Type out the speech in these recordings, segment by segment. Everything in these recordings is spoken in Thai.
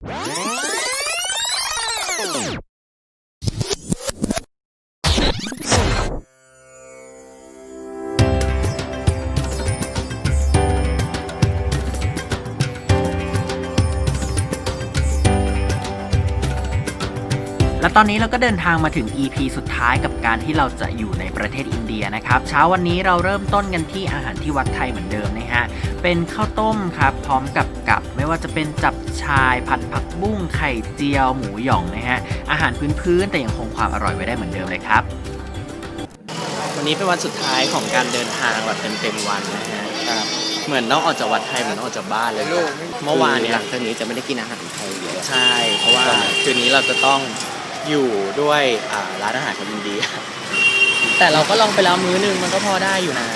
Yeah. ตอนนี้เราก็เดินทางมาถึง EP สุดท้ายกับการที่เราจะอยู่ในประเทศอินเดียนะครับเช้าวันนี้เราเริ่มต้นกันที่อาหารที่วัดไทยเหมือนเดิมนะฮะเป็นข้าวต้มครับพร้อมกับกับไม่ว่าจะเป็นจับชายผัดผักบุ้งไข่เจียวหมูหยองนะฮะอาหารพื้นๆแต่ยังคงความอร่อยไว้ได้เหมือนเดิมเลยครับ วันนี้เป็นวันสุดท้ายของการเดินทางแบบเต็มๆวันนะฮะเหมือนต้องออกจากวัดไทยเหมือนต้องออกจากบ้านเลยครับเมื่อวานเนี่ยหลังจากนี้จะไม่ได้กินอาหารไทยเลยใช่ เพราะว่าคืนนี้เราจะต้อง อยู่ด้วยอ่าร้านอาหารคนอินเดียแต่เราก็ลองไปแล้วมื้อนึงมันก็พอได้อยู่นะ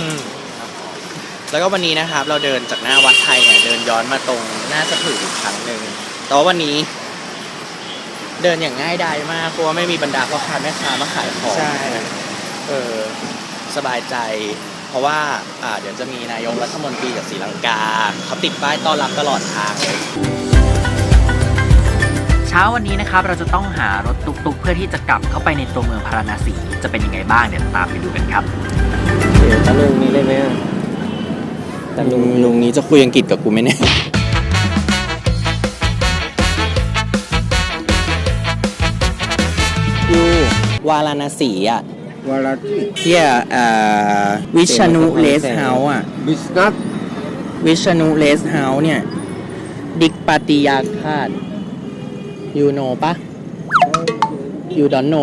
อืมแล้วก็วันนี้นะครับเราเดินจากหน้าวัดไทยเนี่ยเดินย้อนมาตรงหน้าสถูปอีกครั้งหนึ่งแต่ว่าวันนี้ เดินอย่างง่ายดายมากเพราะว่าไม่มีบรรดาพ่อค้าแม่ค้ามาขายของ ใช่ เออสบายใจ เพราะว่าอ่าเดี๋ยวจะมีนายกรัฐมนตรีจากศรีลังกาเขาติดป้ายต้อนรับตลอดทางเลย เช้าวันนี้นะครับเราจะต้องหารถตุกๆ เพื่อที่จะกลับเข้าไปในตัวเมืองพาราณสีจะเป็นยังไงบ้างเดี๋ยวตามไปดูกันครับเดี๋ยวตะลุงนี้ได้ไหมอะตะลุงลุงนี้จะคุยอังกฤษกับกูไหมเนี่ยอยู่วาราณสีอะ Walati, เที่ยเอ่อวิชนุเลสเฮาส์อะ Bisnath, วิชนุเลสเฮาส์เนี่ย ดิกปาติยาคาด ยูโนปะยูดอนโน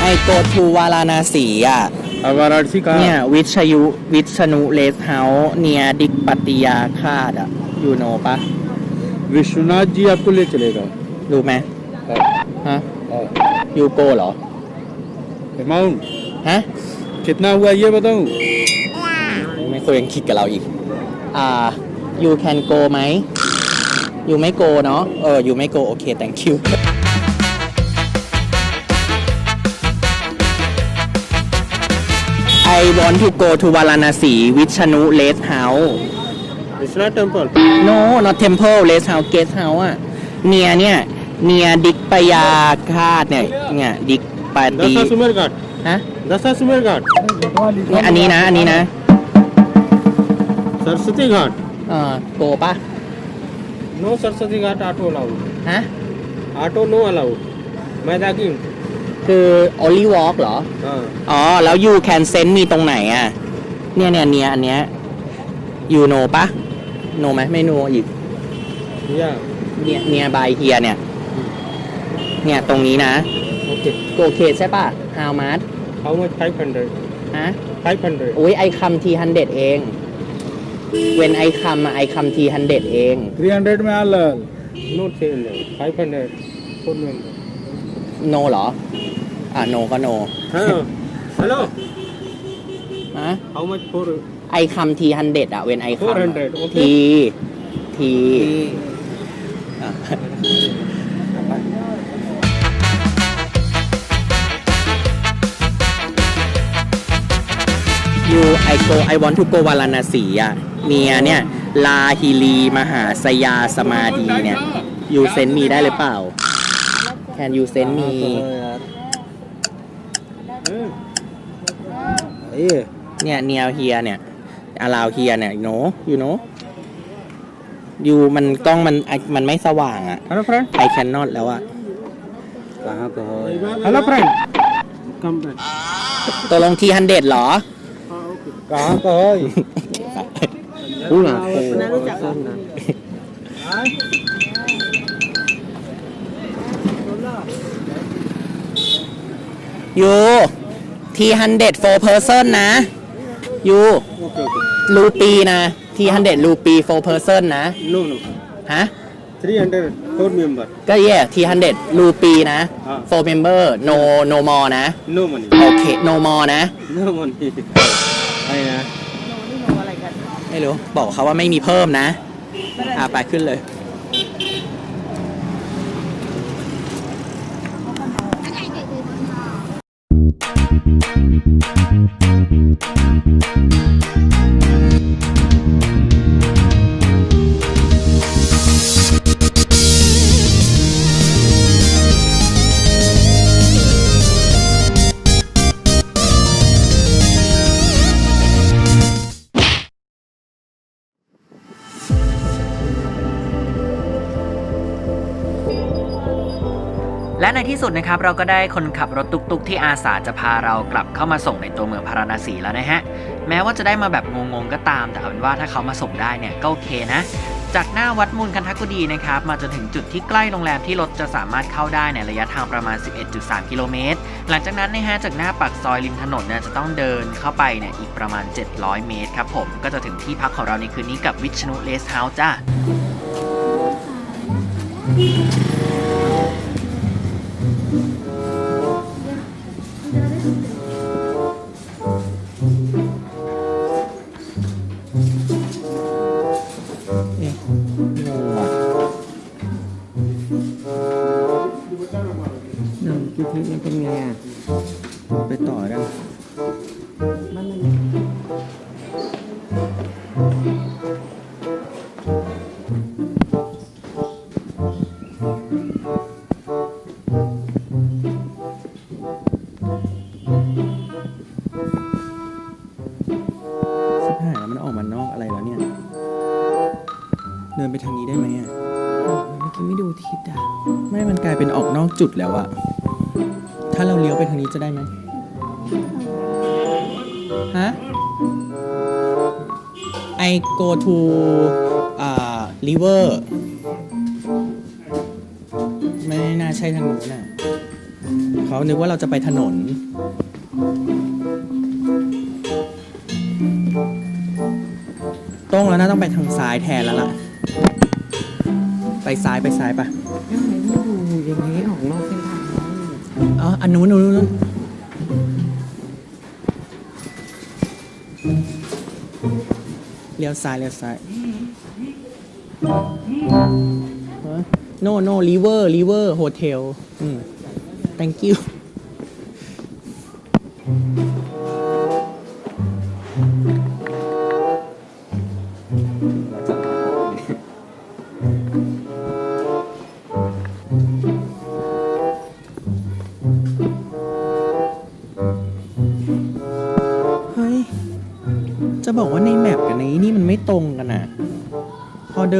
ไอโกทูวาราณสีอ่ะ Varanasi का เนี่ย วิชยุวิชนุเลสเฮาส์เนียดิกปฏิยาคาดอะยูโนปะ विश्वनाथ जी आपको ले चलेगा รู้ไหมฮะยูโกเหรอ अमाउंट ฮะ कितना हुआ ये बताऊं ไม่คุยยังคิดกับเราอีก อ่า you can go ไหม you ไม่ go เนาะ เออ you ไม่ go โอเค thank you I want to go to Varanasi วิชนุเลสเฮาส์ Vishwanath temple no not temple rest house guest house อะเนียเนี่ยเนียดิกปยาคาดเนี่ยเนี่ยดิก ปาตี दसा सुमेर घाट ฮะ दसा सुमेर घाट เนี่ยอันนี้นะ อันนี้นะ सरस्वती घाट เออโกปะ नो Saraswati ghat auto allowed ฮะ auto no allowed मैं दागी คือ only walk เหรอ हाँ อ๋อ แล้ว you can send มีตรงไหนอ่ะ เนี่ยเนี่ยเนียอันเนี้ย you know ปะ know ไหมไม่ know อีก या เนี่ยเนียบายเฮียเนี่ย เนี่ยตรงนี้นะ market โกเคใช่ป่ะ how much how much 500ฮะใช้พั500 อุ้ยไอคัมทีฮันเดดเอง เวนไอคัมไอคัมทีฮันเดดเอง 300ไม่เอาเลย all not 300 500 400 โนเหรอ อ่าโนก็โนฮัลโหลฮะเขาไม่พูดไอคัมทีฮันเดดอะเวนไอคัม400ทีที T ยูไอโกไอวอนทุโกวาลานาสีอะเมียเนี่ยลาฮิลีมหาสยาสมาดีเนี่ยยูเซนมีได้เลยเปล่า Can ยู่ send me เนี่ยเนียวเฮียเนี่ยอาราวเฮียเนี่ยโนยูโนยูมันกล้องมันมันไม่สว่างอะ Hello friend I cannot แล้วอ่ฮัลโหลเพื่อนตกลงทีฮันเดดเหรอ กลางเลยรู้หนาคนนั้นรู้จักหรอยูทีฮันเด็ดโฟเพอร์เซนนะยูรูปีนะทีฮันเด็ดรูปีโฟเพอร์เซนนะนู่นฮะ 300 four member ก็เย่ทีฮันเด็ดรูปีนะ four member no no more นะ no money โอเค no more นะ no money ไรนะ ไม่รู้บอกเขาว่าไม่มีเพิ่มนะ อ่าไปขึ้นเลย และในที่สุดนะครับเราก็ได้คนขับรถตุกๆ ที่อาสาจะพาเรากลับเข้ามาส่งในตัวเมืองพาราณสีแล้วนะฮะ แม้ว่าจะได้มาแบบงงๆก็ตาม แต่เอาเป็นว่าถ้าเขามาส่งได้เนี่ยก็โอเคนะ จากหน้าวัดมูลคันทักุดีนะครับมาจนถึงจุดที่ใกล้โรงแรมที่รถจะสามารถเข้าได้ในระยะทางประมาณ 11.3 กิโลเมตร หลังจากนั้นนะฮะจากหน้าปากซอยริมถนนเนี่ยจะต้องเดินเข้าไปเนี่ยอีกประมาณ 700 เมตรครับผมก็จะถึงที่พักของเราในคืนนี้กับวิชนุเลสเฮาส์จ้าานอกอะไรแล้วเนี่ยเดินไปทางนี้ได้ไหมอะเมื่อกี้ไม่ดูทิศอะ ไม่ มันกลายเป็นออกนอกจุดแล้วอะ ถ้าเราเลี้ยวไปทางนี้จะได้ไหมฮะ I go to อ่า river ไม่น่าใช่ทางนู้นน่ะเขานึกว่าเราจะไปถนนตรงแล้วนะต้องไปทางซ้ายแทนแล้วล่ะ ไปซ้ายไปซ้ายปะ อ๋อ อันนู้นนู้นเลี้ยวซ้ายเลี้ยวซ้ายโนโนลีเวอร์ลีเวอร์โฮเทล thank you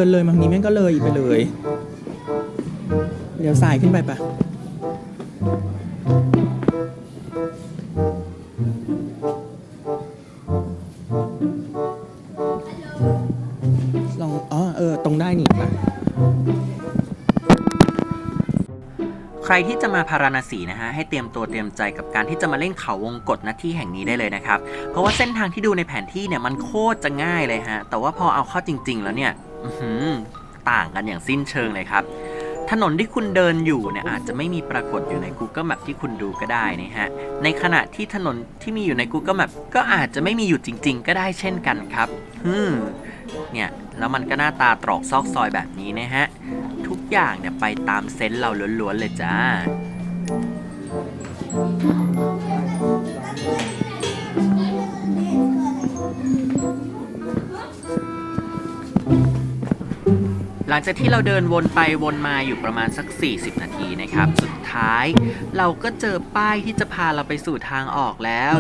เดินเลยมาทางนี้แม่งก็เลยไปเลยเดี๋ยวสายขึ้นไปปะลองอ๋อเออตรงได้นี่ปะใครที่จะมาพาราณสีนะฮะให้เตรียมตัวเตรียมใจกับการที่จะมาเล่นเขาวงกฏณที่แห่งนี้ได้เลยนะครับ เพราะว่าเส้นทางที่ดูในแผนที่เนี่ยมันโคตรจะง่ายเลยฮะแต่ว่าพอเอาเข้าจริง ๆ แล้วเนี่ยอื้อหือ ต่างกันอย่างสิ้นเชิงเลยครับ ถนนที่คุณเดินอยู่เนี่ยอาจจะไม่มีปรากฏอยู่ใน Google Map ที่คุณดูก็ได้นะฮะ ในขณะที่ถนนที่มีอยู่ใน Google Map ก็อาจจะไม่มีอยู่จริง ๆ ก็ได้เช่นกันครับฮึเนี่ยแล้วมันก็หน้าตาตรอกซอกซอยแบบนี้นะฮะ ทุกอย่างเนี่ยไปตามเซนส์เราล้วนๆเลยจ้า หลังจากที่เราเดินวนไปวนมาอยู่ประมาณสัก 40 นาทีนะครับ สุดท้าย เราก็เจอป้ายที่จะพาเราไปสู่ทางออกแล้ว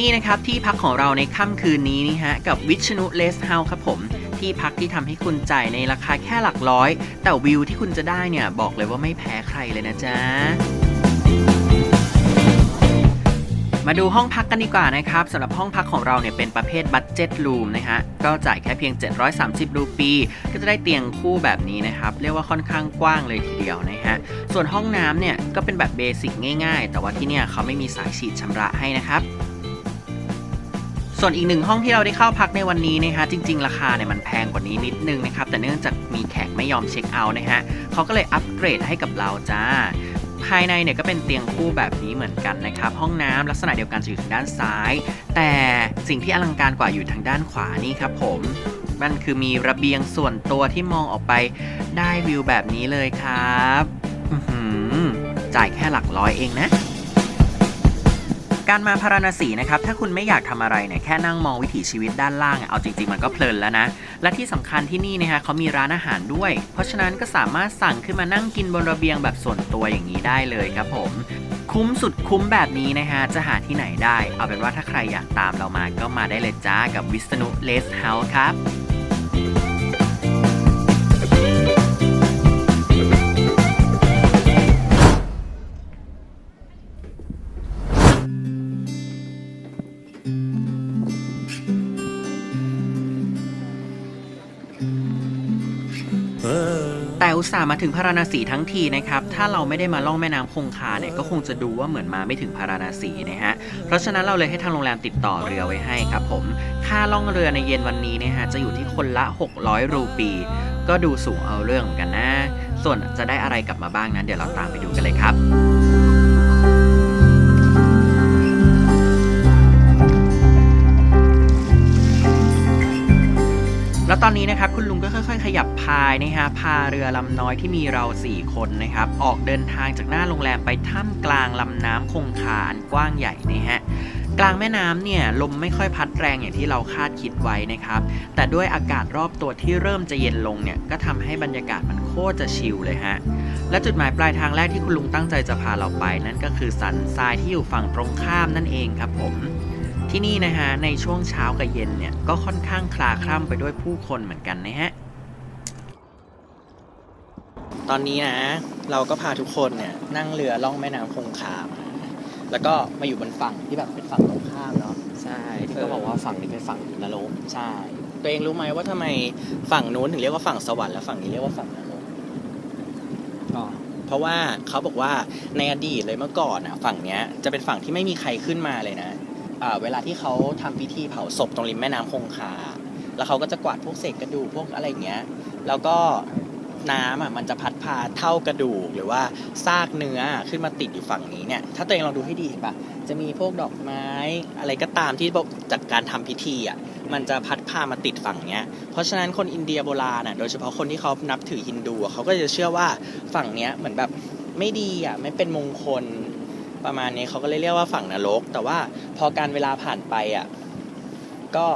นี่นะครับที่พักของเราในค่ำคืนนี้นี่ฮะกับวิชนุเลสเฮาส์ครับผม ที่พักที่ทำให้คุณจ่ายในราคาแค่หลักร้อย แต่วิวที่คุณจะได้เนี่ยบอกเลยว่าไม่แพ้ใครเลยนะจ๊ะมาดูห้องพักกันดีกว่านะครับสำหรับห้องพักของเราเนี่ยเป็นประเภทบัตเจ็ตรูมนะฮะก็จ่ายแค่เพียง 730รูปี ก็จะได้เตียงคู่แบบนี้นะครับ เรียกว่าค่อนข้างกว้างเลยทีเดียวนะฮะส่วนห้องน้ำเนี่ยก็เป็นแบบเบสิกง่ายๆ แต่ว่าที่เนี่ยเขาไม่มีสายฉีดชำระให้นะครับ ส่วนอีกหนึ่งห้องที่เราได้เข้าพักในวันนี้นะฮะจริง ๆ ราคาเนี่ยมันแพงกว่านี้นิดนึงนะครับแต่เนื่องจากมีแขกไม่ยอมเช็คเอาท์นะฮะเขาก็เลยอัปเกรดให้กับเราจ้าภายในเนี่ยก็เป็นเตียงคู่แบบนี้เหมือนกันนะครับ ห้องน้ำลักษณะเดียวกันจะอยู่ทางด้านซ้าย แต่สิ่งที่อลังการกว่าอยู่ทางด้านขวานี่ครับผมมันคือมีระเบียงส่วนตัวที่มองออกไปได้วิวแบบนี้เลยครับหือจ่ายแค่หลักร้อยเองนะ การมาพาราณสีนะครับ ถ้าคุณไม่อยากทำอะไรเนี่ยแค่นั่งมองวิถีชีวิตด้านล่าง เอาจริง ๆ มันก็เพลินแล้วนะ และที่สำคัญที่นี่นะฮะเขามีร้านอาหารด้วย เพราะฉะนั้นก็สามารถสั่งขึ้นมานั่งกินบนระเบียงแบบส่วนตัวอย่างนี้ได้เลยครับผม คุ้มสุดคุ้มแบบนี้นะฮะจะหาที่ไหนได้ เอาเป็นว่าถ้าใครอยากตามเรามาก็มาได้เลยจ้ากับวิษณุเลสเฮาส์ครับ อุตส่าห์มาถึงพาราณสีทั้งทีนะครับ ถ้าเราไม่ได้มาล่องแม่น้ำคงคาเนี่ยก็คงจะดูว่าเหมือนมาไม่ถึงพาราณสีนะฮะ เพราะฉะนั้นเราเลยให้ทางโรงแรมติดต่อเรือไว้ให้ครับผม ค่าล่องเรือในเย็นวันนี้นะฮะจะอยู่ที่คนละ 600 รูปี ก็ดูสูงเอาเรื่องเหมือนกันนะ ส่วนจะได้อะไรกลับมาบ้างนั้นเดี๋ยวเราตามไปดูกันเลยครับ แล้วตอนนี้นะครับคุณลุงก็ค่อย ๆ ขยับพายนะฮะพาเรือลำน้อยที่มีเรา 4 คนนะครับออกเดินทางจากหน้าโรงแรมไปท่ามกลางลำน้ำคงคาอันกว้างใหญ่นะฮะกลางแม่น้ำเนี่ยลมไม่ค่อยพัดแรงอย่างที่เราคาดคิดไว้นะครับ แต่ด้วยอากาศรอบตัวที่เริ่มจะเย็นลงเนี่ยก็ทำให้บรรยากาศมันโคตรจะชิลเลยฮะ และจุดหมายปลายทางแรกที่คุณลุงตั้งใจจะพาเราไป นั่นก็คือสันทรายที่อยู่ฝั่งตรงข้ามนั่นเองครับผม ที่นี่นะฮะในช่วงเช้ากับเย็นเนี่ยก็ค่อนข้างคลาคล่ำไปด้วยผู้คนเหมือนกันนะฮะ ตอนนี้นะ เราก็พาทุกคนเนี่ยนั่งเรือล่องแม่น้ำคงคามาแล้วก็มาอยู่บนฝั่งที่แบบเป็นฝั่งตรงข้ามเนาะใช่ที่เขาบอกว่าฝั่งนี้เป็นฝั่งนรกใช่ ตัวเองรู้ไหมว่าทำไมฝั่งนู้นถึงเรียกว่าฝั่งสวรรค์และฝั่งนี้เรียกว่าฝั่งนรกก็เพราะว่าเขาบอกว่าในอดีตเลยเมื่อก่อนอะ ฝั่งเนี้ยจะเป็นฝั่งที่ไม่มีใครขึ้นมาเลยนะอ่า เวลาที่เขาทำพิธีเผาศพตรงริมแม่น้ำคงคา แล้วเขาก็จะกวาดพวกเศษกระดูกพวกอะไรอย่างเงี้ย แล้วก็น้ำอะมันจะพัดพาเท่ากระดูกหรือว่าซากเนื้อขึ้นมาติดอยู่ฝั่งนี้เนี่ย ถ้าตัวเองลองดูให้ดีเห็นปะจะมีพวกดอกไม้อะไรก็ตามที่จากการทำพิธีอะมันจะพัดพามาติดฝั่งเนี้ย เพราะฉะนั้นคนอินเดียโบราณอะโดยเฉพาะคนที่เขานับถือฮินดูเขาก็จะเชื่อว่าฝั่งเนี้ยเหมือนแบบไม่ดีอะไม่เป็นมงคล ประมาณนี้เขาก็เลยเรียกว่าฝั่งนรก แต่ว่าพอการเวลาผ่านไปอะก็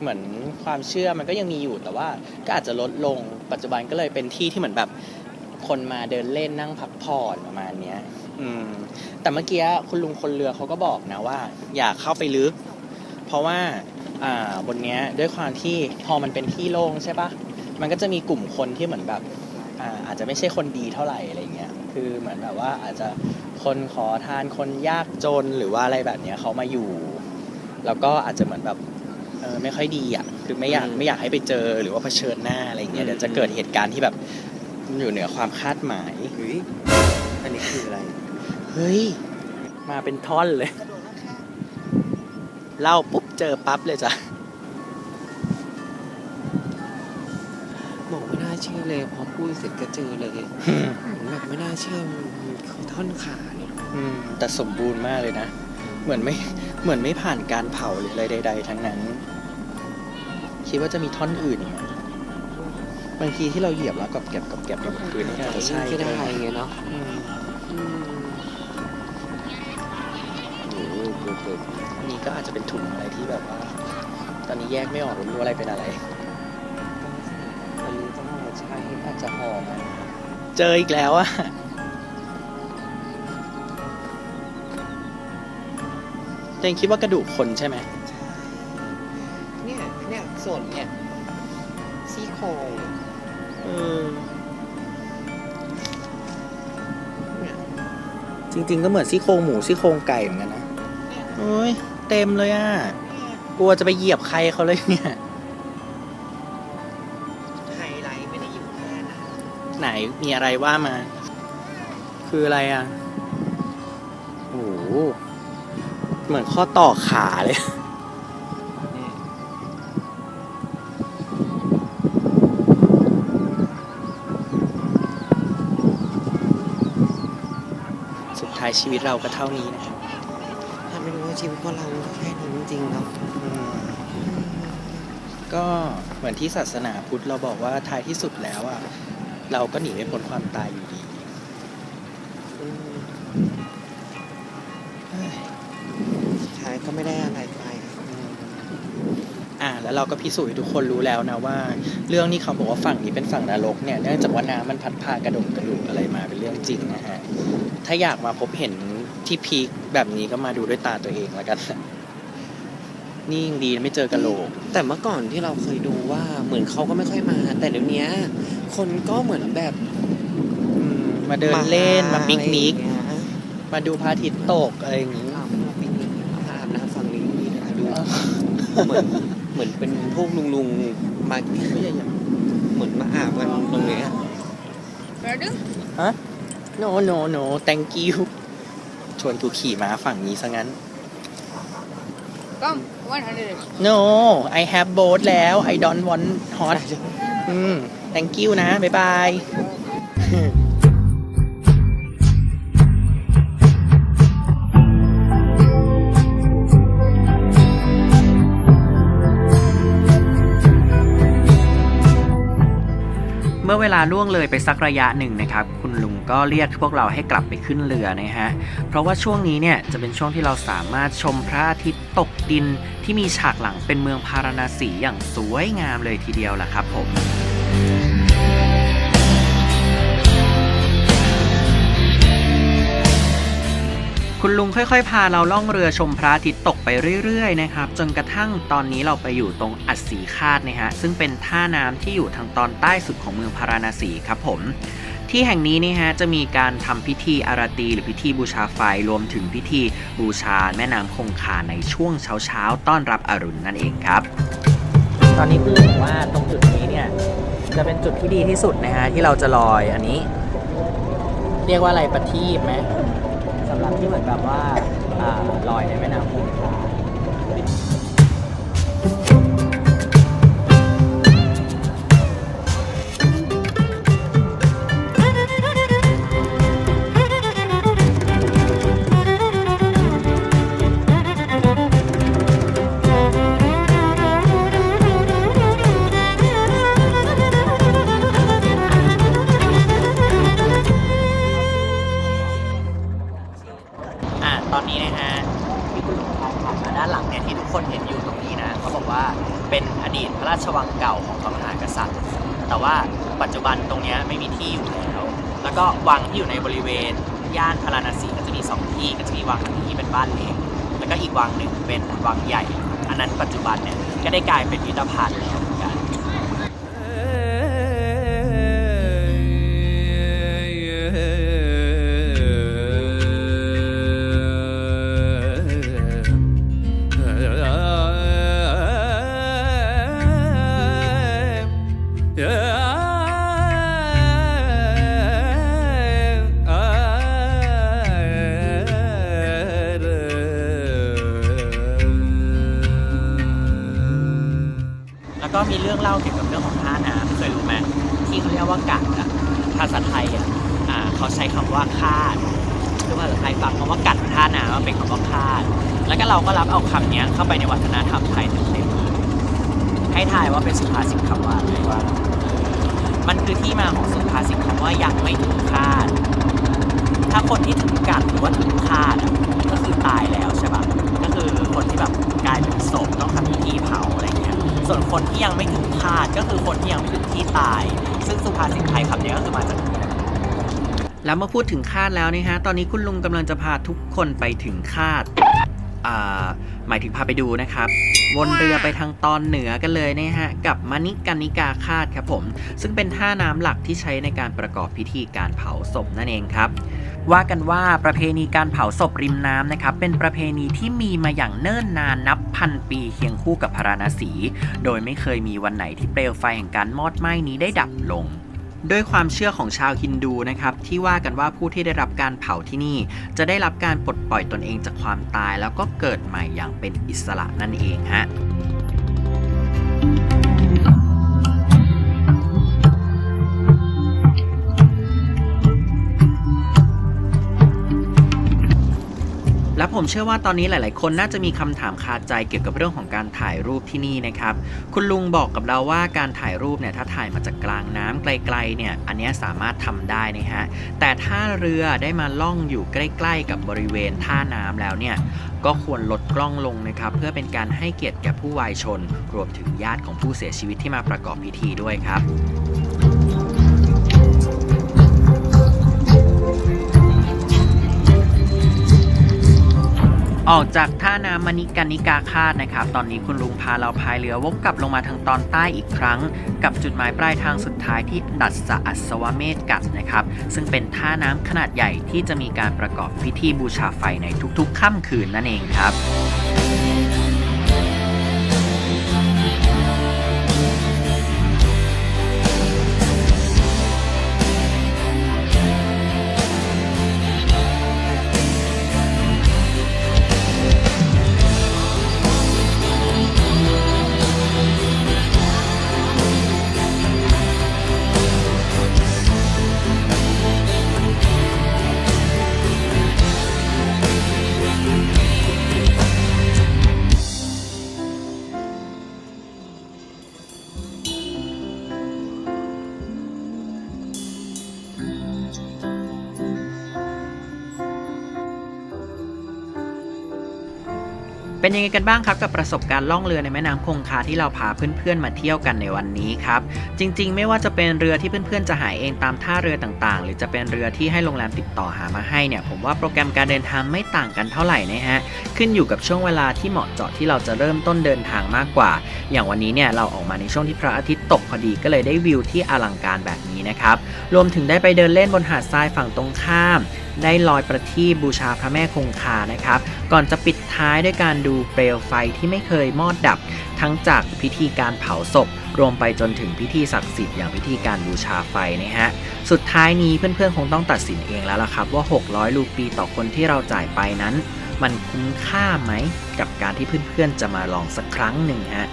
เหมือนความเชื่อมันก็ยังมีอยู่แต่ว่าก็อาจจะลดลงปัจจุบันก็เลยเป็นที่ที่เหมือนแบบคนมาเดินเล่นนั่งพักผ่อนประมาณเนี้ยอืมแต่เมื่อกี้คุณลุงคนเรือเขาก็บอกนะว่า อย่าเข้าไปลึก เพราะว่าอ่าบนเนี้ยด้วยความที่พอมันเป็นที่โล่งใช่ปะมันก็จะมีกลุ่มคนที่เหมือนแบบอ่าอาจจะไม่ใช่คนดีเท่าไหร่อะไรเงี้ยคือเหมือนแบบว่าอาจจะ คนขอทานคนยากจนหรือว่าอะไรแบบเนี้ยเขามาอยู่ แล้วก็อาจจะเหมือนแบบเออไม่ค่อยดีอะคือไม่อยากอืมไม่อยากให้ไปเจอหรือว่าเผชิญหน้าอะไรเงี้ยเดี๋ยวจะเกิดเหตุการณ์ที่แบบอยู่เหนือความคาดหมายเฮ้ยอันนี้คืออะไร เฮ้ย มาเป็นท่อนเลย เล่าปุ๊บเจอปั๊บเลยจ้ะ เชื่อเลยพอพูดเสร็จก็เจอเลยแบบไม่น่าเชื่อมันคือท่อนขาเนี่ยอืมแต่สมบูรณ์มากเลยนะ เหมือนไม่เหมือนไม่ผ่านการเผาหรืออะไรใด ๆ ทั้งนั้น คิดว่าจะมีท่อนอื่นอีกไหมบางทีที่เราเหยียบแล้วกับแก็บกับแก็บอยู่บนพื้นนี่อาจจะใช่ก็ก็ได้ได้ไงเนาะอืมอืมโอ้โหเกือบเกือบอันนี้ก็อาจจะเป็นถุงอะไรที่แบบว่า ตอนนี้แยกไม่ออกไม่รู้อะไรเป็นอะไร จจะหอมอะเจออีกแล้วอะเจงคิดว่ากระดูกคนใช่ไหมเนี่ยเนี่ยส่วนเนี่ยซี่โครงเออเนี่ยจริง ๆ ก็เหมือนซี่โครงหมูซี่โครงไก่เหมือนกันนะโอ้ยเต็มเลยอะกลัวจะไปเหยียบใครเขาเลยเนี่ย มีอะไรว่ามา คืออะไรอะโอ้โหเหมือนข้อต่อขาเลยสุดท้ายชีวิตเราก็เท่านี้นะครับถ้าไม่รู้ว่าชีวิตของเราแค่นี้จริงๆเนาะอืมก็เหมือนที่ศาสนาพุทธเราบอกว่าท้ายที่สุดแล้วอะ เราก็หนีไม่พ้นความตายอยู่ดีอืมเฮ้ยไม่ได้อะไรไปอ่าแล้วเราก็พิสูจน์ให้ทุกคนรู้แล้วนะว่า เรื่องที่เขาบอกว่าฝั่งนี้เป็นฝั่งนรกเนี่ยเนื่องจากว่าน้ำมันพัดพากระดงกระดูกอะไรมาเป็นเรื่องจริงนะฮะถ้าอยากมาพบเห็นที่พีคแบบนี้ก็มาดูด้วยตาตัวเองแล้วกัน นะนี่ยังดีไม่เจอกระโหลก แต่เมื่อก่อนที่เราเคยดูว่าเหมือนเขาก็ไม่ค่อยมา แต่เดี๋ยวนี้คนก็เหมือนแบบอืมมาเดินเล่นมาปิกนิกอะไรอย่างเงี้ยมาดูพระอาทิตย์ตกอะไรอย่างนี้เรามาปิกนิกมาอาบน้ำฟังลิงนี่นะคะดูเหมือนเหมือนเป็นพวกลุงลุงๆมาเหมือนมาอาบกันตรงเนี้ย no no no thank you ชวนกูขี่ม้าฝั่งนี้ซะงั้น Come, 100. no I have boat แล้ว I don't want hot อืม thank you นะ บ๊ายบาย วลาล่วงเลยไปสักระยะหนึ่งนะครับ คุณลุงก็เรียกพวกเราให้กลับไปขึ้นเรือนะฮะ เพราะว่าช่วงนี้เนี่ยจะเป็นช่วงที่เราสามารถชมพระอาทิตย์ตกดินที่มีฉากหลังเป็นเมืองพาราณสีอย่างสวยงามเลยทีเดียวล่ะครับผม คุณลุงค่อยๆ พาเราล่องเรือชมพระอาทิตย์ตกไปเรื่อยๆ นะครับ จนกระทั่งตอนนี้เราไปอยู่ตรงอัดสีคาดนะฮะ ซึ่งเป็นท่าน้ำที่อยู่ทางตอนใต้สุดของเมืองพาราณสีครับผม ที่แห่งนี้นี่ฮะจะมีการทำพิธีอาราตีหรือพิธีบูชาไฟรวมถึงพิธีบูชาแม่น้ำคงคาในช่วงเช้าๆ ต้อนรับอรุณนั่นเองครับ ตอนนี้คือผมว่าตรงจุดนี้เนี่ยจะเป็นจุดที่ดีที่สุดนะฮะที่เราจะลอยอันนี้ เรียกว่าอะไรประทีปไหมำหรับที่เหมือนแบบว่าอลอยในแม่น้ำคงคา ก็วังที่อยู่ในบริเวณย่านพาราณสีก็จะมีสองที่ก็จะมีวังหนึ่งที่เป็นบ้านเล็กแล้วก็อีกวังหนึ่งเป็นวังใหญ่ อันนั้นปัจจุบันเนี่ยก็ได้กลายเป็นพิพิธภัณฑ์แล้ว เล่าเกี่ยวกับเรื่องของท่าน้ำเคยรู้ไหมที่เขาเรียกว่ากัดอะภาษาไทยอะอ่าเขาใช้คำว่าคาดหรือภาษาไทยฟังคำว่ากัดท่าน้ำเป็นคำว่าคาด แล้วก็เราก็รับเอาคำเนี้ยเข้าไปในวัฒนธรรมไทยเต็มๆเลยให้ทายว่าเป็นสุภาษิตคำว่าอะไรว่า มันคือที่มาของสุภาษิตคำว่ายังไม่ถึงคาด ถ้าคนที่ถึงกัดหรือว่าถึงคาดก็คือตายแล้วใช่ปะก็คือคนที่แบบกลายเป็นศพต้องทำพิธีเผาอะไรเงี้ย ส่วนคนที่ยังไม่ถึงคาดก็คือคนที่ยังไม่ถึงที่ตาย ซึ่งสุภาษิตไทยคำนี้ก็คือมาจากแล้วมาพูดถึงคาดแล้วนะฮะ ตอนนี้คุณลุงกำลังจะพาทุกคนไปถึงคาดหมายถึงพาไปดูนะครับ วนเรือไปทางตอนเหนือกันเลยนะฮะ กับมณิกานิกาคาดครับผม ซึ่งเป็นท่าน้ำหลักที่ใช้ในการประกอบพิธีการเผาศพนั่นเองครับ ว่ากันว่าประเพณีการเผาศพริมน้ำนะครับเป็นประเพณีที่มีมาอย่างเนิ่นนานนับพันปีเคียงคู่กับพาราณสี โดยไม่เคยมีวันไหนที่เปลวไฟแห่งการมอดไหม้นี้ได้ดับลงด้วยความเชื่อของชาวฮินดูนะครับที่ว่ากันว่าผู้ที่ได้รับการเผาที่นี่ จะได้รับการปลดปล่อยตนเองจากความตาย แล้วก็เกิดใหม่อย่างเป็นอิสระนั่นเองฮะ ผมเชื่อว่าตอนนี้หลาย ๆ คนน่าจะมีคำถามคาใจเกี่ยวกับเรื่องของการถ่ายรูปที่นี่นะครับ คุณลุงบอกกับเราว่าการถ่ายรูปเนี่ยถ้าถ่ายมาจากกลางน้ำไกล ๆ เนี่ยอันนี้สามารถทำได้นะฮะ แต่ถ้าเรือได้มาล่องอยู่ใกล้ ๆ กับบริเวณท่าน้ำแล้วเนี่ยก็ควรลดกล้องลงนะครับ เพื่อเป็นการให้เกียรติแก่ผู้วายชน รวมถึงญาติของผู้เสียชีวิตที่มาประกอบพิธีด้วยครับ ออกจากท่าน้ำมณิกานิกาคาดนะครับ ตอนนี้คุณลุงพาเราพายเรือวกกลับลงมาทางตอนใต้อีกครั้ง กับจุดหมายปลายทางสุดท้ายที่ดัดสะอัศวเมธกัดนะครับ ซึ่งเป็นท่าน้ำขนาดใหญ่ที่จะมีการประกอบพิธีบูชาไฟในทุกๆค่ำคืนนั่นเองครับ เป็นยังไงกันบ้างครับกับประสบการณ์ล่องเรือในแม่น้ำคงคาที่เราพาเพื่อนๆมาเที่ยวกันในวันนี้ครับ จริงๆ ไม่ว่าจะเป็นเรือที่เพื่อนๆจะหาเองตามท่าเรือต่างๆ หรือจะเป็นเรือที่ให้โรงแรมติดต่อหามาให้เนี่ยผมว่าโปรแกรมการเดินทางไม่ต่างกันเท่าไหร่นะฮะขึ้นอยู่กับช่วงเวลาที่เหมาะเจาะที่เราจะเริ่มต้นเดินทางมากกว่า อย่างวันนี้เนี่ยเราออกมาในช่วงที่พระอาทิตย์ตกพอดีก็เลยได้วิวที่อลังการแบบนี้นะครับรวมถึงได้ไปเดินเล่นบนหาดทรายฝั่งตรงข้าม ได้ลอยประทีปบูชาพระแม่คงคานะครับ ก่อนจะปิดท้ายด้วยการดูเปลวไฟที่ไม่เคยมอดดับ ทั้งจากพิธีการเผาศพ รวมไปจนถึงพิธีศักดิ์สิทธิ์อย่างพิธีการบูชาไฟนะฮะ สุดท้ายนี้เพื่อนๆ คงต้องตัดสินเองแล้วล่ะครับว่า 600รูปีต่อคนที่เราจ่ายไปนั้น มันคุ้มค่าไหม กับการที่เพื่อนๆ จะมาลองสักครั้งหนึ่งฮะ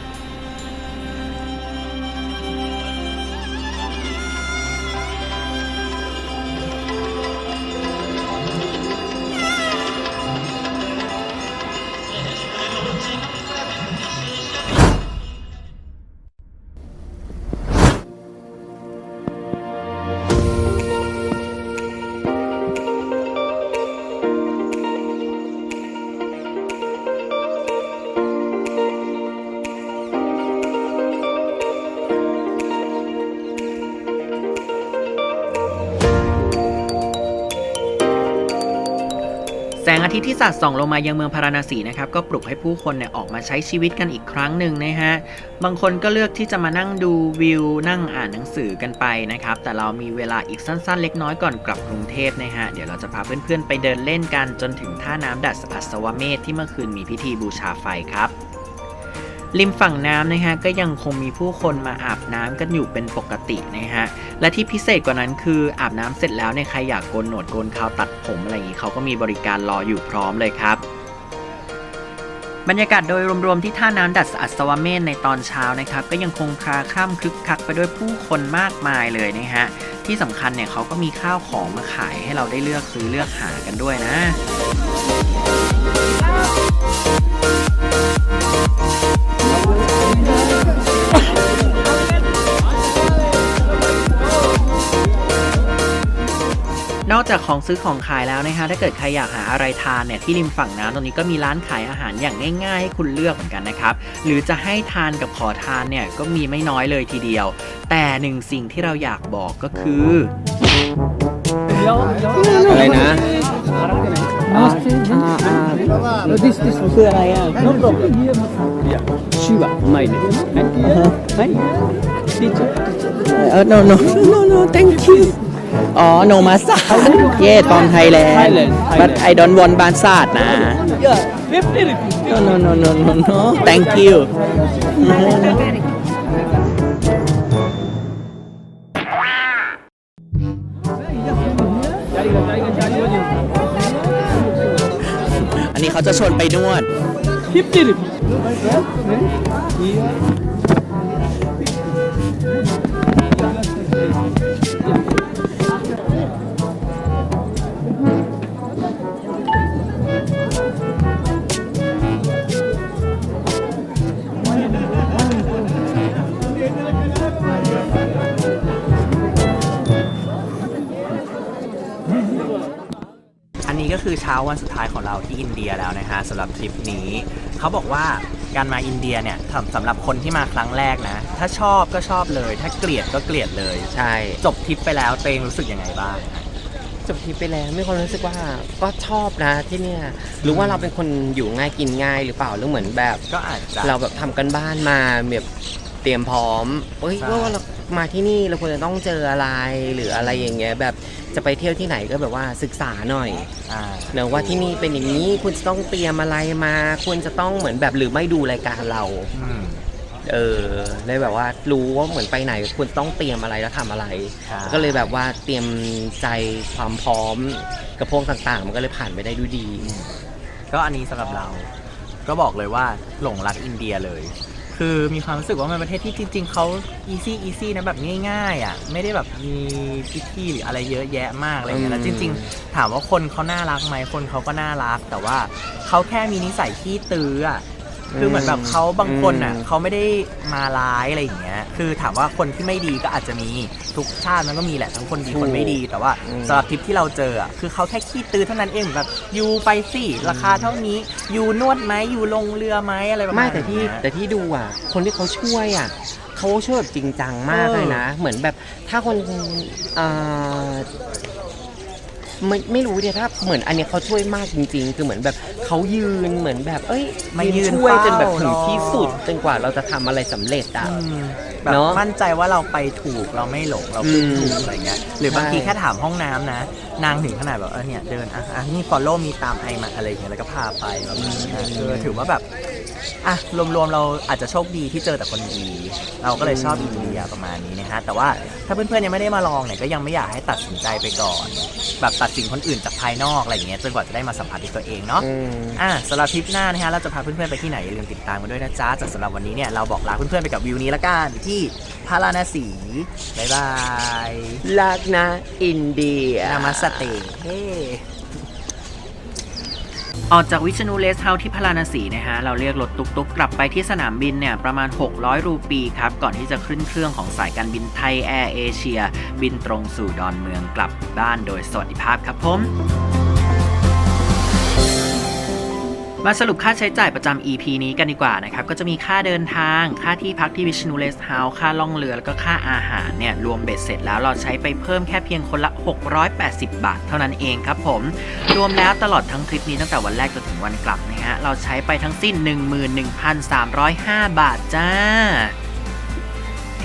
ทิตย์ที่สาดส่องลงมายังเมืองพาราณสีนะครับก็ปลุกให้ผู้คนเนี่ยออกมาใช้ชีวิตกันอีกครั้งหนึ่งนะฮะบางคนก็เลือกที่จะมานั่งดูวิว นั่งอ่านหนังสือกันไปนะครับแต่เรามีเวลาอีกสั้น ๆ เล็กน้อยก่อนกลับกรุงเทพนะฮะเดี๋ยวเราจะพาเพื่อนๆไปเดินเล่นกันจนถึงท่าน้ำดัดอัสวเมธที่เมื่อคืนมีพิธีบูชาไฟครับ ริมฝั่งน้ำนะฮะก็ยังคงมีผู้คนมาอาบน้ำกันอยู่เป็นปกตินะฮะและที่พิเศษกว่านั้นคืออาบน้ำเสร็จแล้วเนี่ยใครอยากโกนหนวดโกนคราวตัดผมอะไรอย่างนี้เขาก็มีบริการรออยู่พร้อมเลยครับบรรยากาศโดยรวมๆที่ท่าน้ำดัดอัศวเมธในตอนเช้านะครับ ก็ยังคงคลาคล่ำคึกคักไปด้วยผู้คนมากมายเลยนะฮะที่สำคัญเนี่ยเขาก็มีข้าวของมาขายให้เราได้เลือกซื้อเลือกหากันด้วยนะ นอกจากของซื้อของขายแล้วนะฮะถ้าเกิดใครอยากหาอะไรทานเนี่ยที่ริมฝั่งน้ำตรงนี้ก็มีร้านขายอาหารอย่างง่ายๆ ให้คุณเลือกเหมือนกันนะครับ หรือจะให้ทานกับขอทานเนี่ยก็มีไม่น้อยเลยทีเดียว แต่หนึ่งสิ่งที่เราอยากบอกก็คืออะไรนะคืออะไรอะ no problem Shiva my name hi teacher Uh, no, no, no, no, thank you. Oh, no massage. yeah, from Thailand. Thailand, But Thailand. I don't want massage, nah. yeah 50 rupees No, no, no, no, no, no. Thank you. อันนี้เขาจะชวนไปนวด50 rupees อัน คือเช้าวันสุดท้ายของเราที่อินเดียแล้วนะฮะสำหรับทริปนี้เขาบอกว่าการมาอินเดียเนี่ยสำสำหรับคนที่มาครั้งแรกนะ ถ้าชอบก็ชอบเลย ถ้าเกลียดก็เกลียดเลย ใช่ จบทริปไปแล้วเตงรู้สึกยังไงบ้างจบทริปไปแล้วมีความรู้สึกว่าก็ชอบนะที่เนี่ยหรือว่าเราเป็นคนอยู่ง่ายกินง่ายหรือเปล่าหรือเหมือนแบบก็อาจจะเราแบบทำกันบ้านมาแบบเตรียมพร้อมเอ้ยใช่ว่าเรามาที่นี่เราควรจะต้องเจออะไรหรืออะไรอย่างเงี้ยแบบ จะไปเที่ยวที่ไหนก็แบบว่าศึกษาหน่อยอ่า เนอะว่าที่นี่เป็นอย่างนี้คุณจะต้องเตรียมอะไรมาควรจะต้องเหมือนแบบหรือไม่ดูรายการเรา อืม เออเลยแบบว่ารู้ว่าเหมือนไปไหนควรต้องเตรียมอะไรแล้วทำอะไร ครับ ก็เลยแบบว่าเตรียมใจความพร้อมกับพวกต่างๆ มันก็เลยผ่านไปได้ด้วยดี ก็อันนี้สำหรับเรา ก็บอกเลยว่าหลงรักอินเดียเลย คือมีความรู้สึกว่ามันเป็นประเทศที่จริง ๆเขา easy easy นะแบบง่ายๆอะไม่ได้แบบมีพิธีหรืออะไรเยอะแยะมากอะไรเงี้ยแล้วอืจมริง ๆ ถามว่าคนเขาน่ารักไหมคนเขาก็น่ารัก แต่ว่าเขาแค่มีนิสัยขี้ตื้ออะ คือเหมือนแบบเขาบางคนอะเขาไม่ได้มาร้ายอะไรอย่างเงี้ย คือถามว่าคนที่ไม่ดีก็อาจจะมีทุกชาติมันก็มีแหละทั้งคนดีคนไม่ดี แต่ว่าอืมสำหรับทริปที่เราเจออะคือเขาแค่ขี้ตื้อเท่านั้นเองแบบยูไปสิราคาเท่านี้ยูนวดไหมยูลงเรือไหมอะไรประมาณไม่แต่ที่เนี้ยแต่ที่ดูอะ คนที่เขาช่วยอะเขาช่วยแบบจริงจังมากเลยนะ เหมือนแบบถ้าคนเอ่อ ไม่ไม่รู้เดียถ้าเหมือนอันเนี้ยเขาช่วยมากจริง ๆ คือเหมือนแบบเขายืนเหมือนแบบ เอ้ยมายืนช่วยจนแบบเฝ้าถึงที่สุดรอจนกว่าเราจะทำอะไรสำเร็จอะอืมแบบเนอะมั่นใจว่าเราไปถูกเราไม่หลงเราขึ้นอืมถูกอะไรเงี้ยหรือบางทีใช่ แค่ถามห้องน้ำนะ นางถึงขนาดแบบเออเนี่ยเดินอะอะนี่ follow มีตามไอมาอะไรเงี้ยแล้วก็พาไปแบบนี้นะเออถือว่าแบบ อะรวมๆเราอาจจะโชคดีที่เจอแต่คนดีเราก็เลยชอบอินเดียประมาณนี้นะฮะแต่ว่าถ้าเพื่อนๆยังไม่ได้มาลองเนี่ยก็ยังไม่อยากให้ตัดสินใจไปก่อน แบบตัดสินคนอื่นจากภายนอกอะไรอย่างเงี้ยจนกว่าจะได้มาสัมผัสด้วยตัวเองเนาะอืมอะสำหรับทริปหน้านะฮะเราจะพาเพื่อนๆไปที่ไหนอย่าลืมติดตามกันด้วยนะจ๊ะจากสำหรับวันนี้เนี่ยเราบอกลาเพื่อนๆไปกับวิวนี้ละกันที่พาราณสีบ๊ายบายรักนะอินเดียนามาสเตเฮ้ ออกจากวิชนูเลสเฮาที่พาราณสีนะฮะ เราเรียกรถตุกๆกลับไปที่สนามบินเนี่ยประมาณ 600 รูปีครับ ก่อนที่จะขึ้นเครื่องของสายการบินไทยแอร์เอเชีย บินตรงสู่ดอนเมืองกลับบ้านโดยสวัสดิภาพครับผม มาสรุปค่าใช้จ่ายประจำ EP นี้กันดีกว่านะครับ ก็จะมีค่าเดินทาง ค่าที่พักที่วิชนูเลสเฮาส์ค่าล่องเรือ แล้วก็ค่าอาหารเนี่ย รวมเบ็ดเสร็จแล้วเราใช้ไปเพิ่มแค่เพียงคนละ 680 บาท เท่านั้นเองครับผม รวมแล้วตลอดทั้งทริปนี้ตั้งแต่วันแรกจนถึงวันกลับนะฮะ เราใช้ไปทั้งสิ้น 11,305 บาทจ้า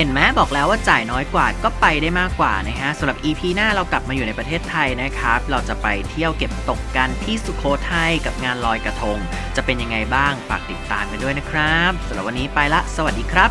เห็นไหมบอกแล้วว่าจ่ายน้อยกว่าก็ไปได้มากกว่านะฮะสำหรับ EP หน้าเรากลับมาอยู่ในประเทศไทยนะครับ เราจะไปเที่ยวเก็บตกกันที่สุโขทัยกับงานลอยกระทง จะเป็นยังไงบ้างฝากติดตามกันด้วยนะครับสำหรับวันนี้ไปละ สวัสดีครับ